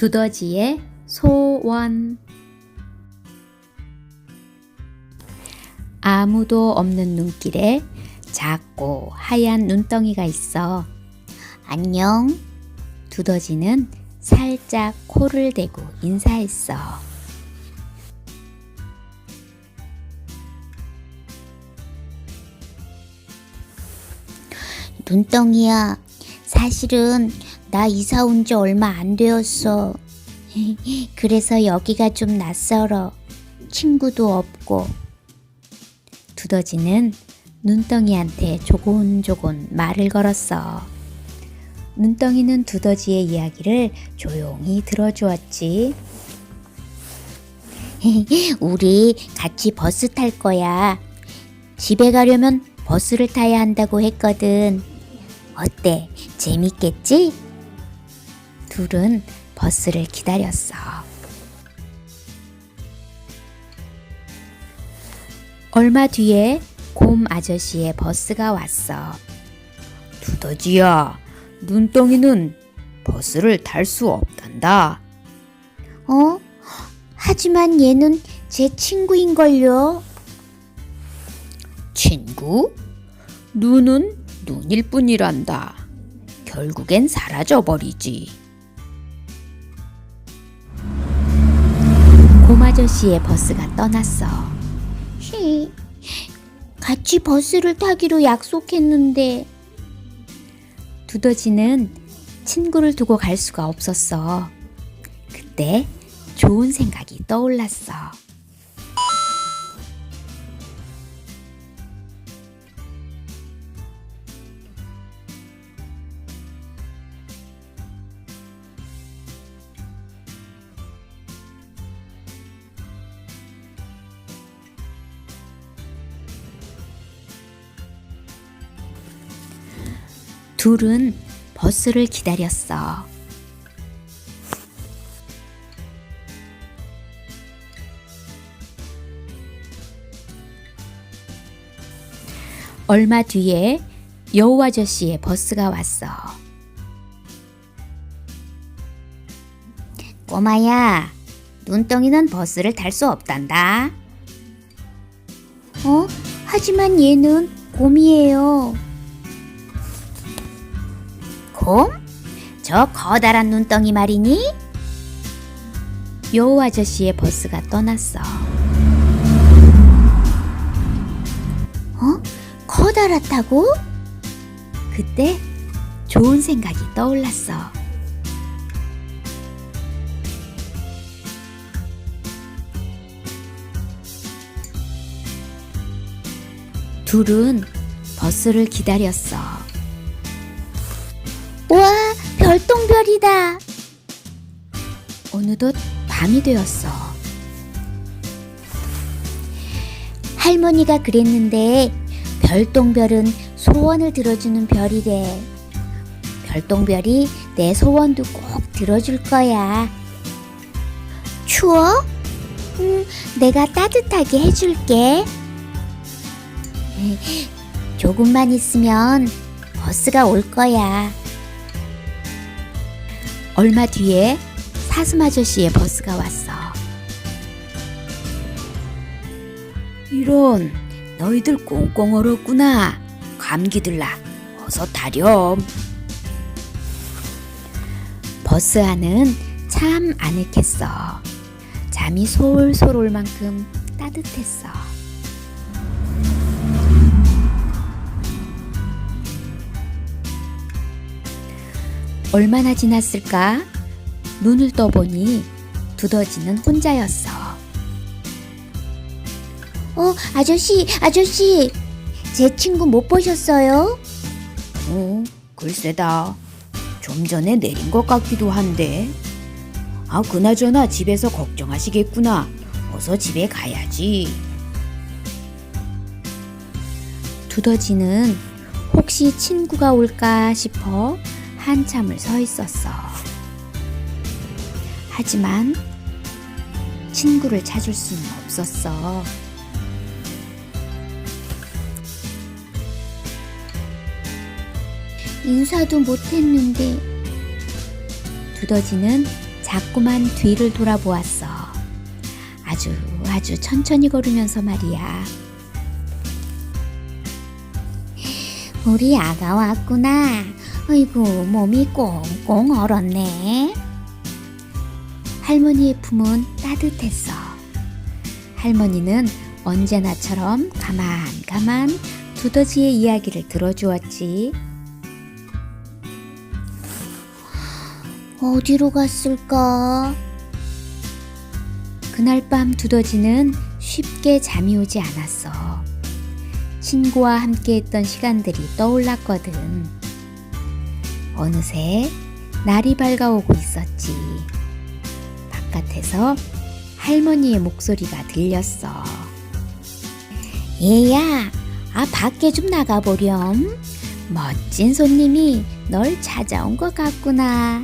두더지의 소원 아무도 없는 눈길에 작고 하얀 눈덩이가 있어. 안녕. 두더지는 살짝 코를 대고 인사했어. 눈덩이야, 사실은 나 이사 온 지 얼마 안 되었어. 그래서 여기가 좀 낯설어. 친구도 없고. 두더지는 눈덩이한테 조곤조곤 말을 걸었어. 눈덩이는 두더지의 이야기를 조용히 들어주었지. 우리 같이 버스 탈 거야. 집에 가려면 버스를 타야 한다고 했거든. 어때? 재밌겠지? 둘은 버스를 기다렸어. 얼마 뒤에 곰 아저씨의 버스가 왔어. 두더지야, 눈덩이는 버스를 탈 수 없단다. 어? 하지만 얘는 제 친구인걸요. 친구? 눈은 눈일 뿐이란다. 결국엔 사라져버리지. 아저씨의 버스가 떠났어. 히, 같이 버스를 타기로 약속했는데 두더지는 친구를 두고 갈 수가 없었어. 그때 좋은 생각이 떠올랐어. 둘은 버스를 기다렸어. 얼마 뒤에 여우 아저씨의 버스가 왔어. 꼬마야, 눈덩이는 버스를 탈 수 없단다. 어? 하지만 얘는 곰이에요. 곰? 저 커다란 눈덩이 말이니? 여우 아저씨의 버스가 떠났어. 어? 커다랗다고? 그때 좋은 생각이 떠올랐어. 둘은 버스를 기다렸어. 별똥별이다. 어느덧 밤이 되었어. 할머니가 그랬는데 별똥별은 소원을 들어주는 별이래. 별똥별이 내 소원도 꼭 들어줄 거야. 추워? 음, 내가 따뜻하게 해줄게. 조금만 있으면 버스가 올 거야. 얼마 뒤에 사슴 아저씨의 버스가 왔어. 이런, 너희들 꽁꽁 얼었구나. 감기 들라. 어서 타렴. 버스 안은 참 아늑했어. 잠이 솔솔 올 만큼 따뜻했어. 얼마나 지났을까? 눈을 떠보니 두더지는 혼자였어. 어, 아저씨, 아저씨. 제 친구 못 보셨어요? 어, 글쎄다. 좀 전에 내린 것 같기도 한데. 아, 그나저나 집에서 걱정하시겠구나. 어서 집에 가야지. 두더지는 혹시 친구가 올까 싶어 한참을 서 있었어. 하지만 친구를 찾을 수는 없었어. 인사도 못 했는데. 두더지는 자꾸만 뒤를 돌아보았어. 아주 아주 천천히 걸으면서 말이야. 우리 아가 왔구나. 아이고, 몸이 꽁꽁 얼었네. 할머니의 품은 따뜻했어. 할머니는 언제나처럼 가만가만 두더지의 이야기를 들어주었지. 어디로 갔을까? 그날 밤 두더지는 쉽게 잠이 오지 않았어. 친구와 함께했던 시간들이 떠올랐거든. 어느새 날이 밝아오고 있었지. 바깥에서 할머니의 목소리가 들렸어. 얘야, 아, 밖에 좀 나가보렴. 멋진 손님이 널 찾아온 것 같구나.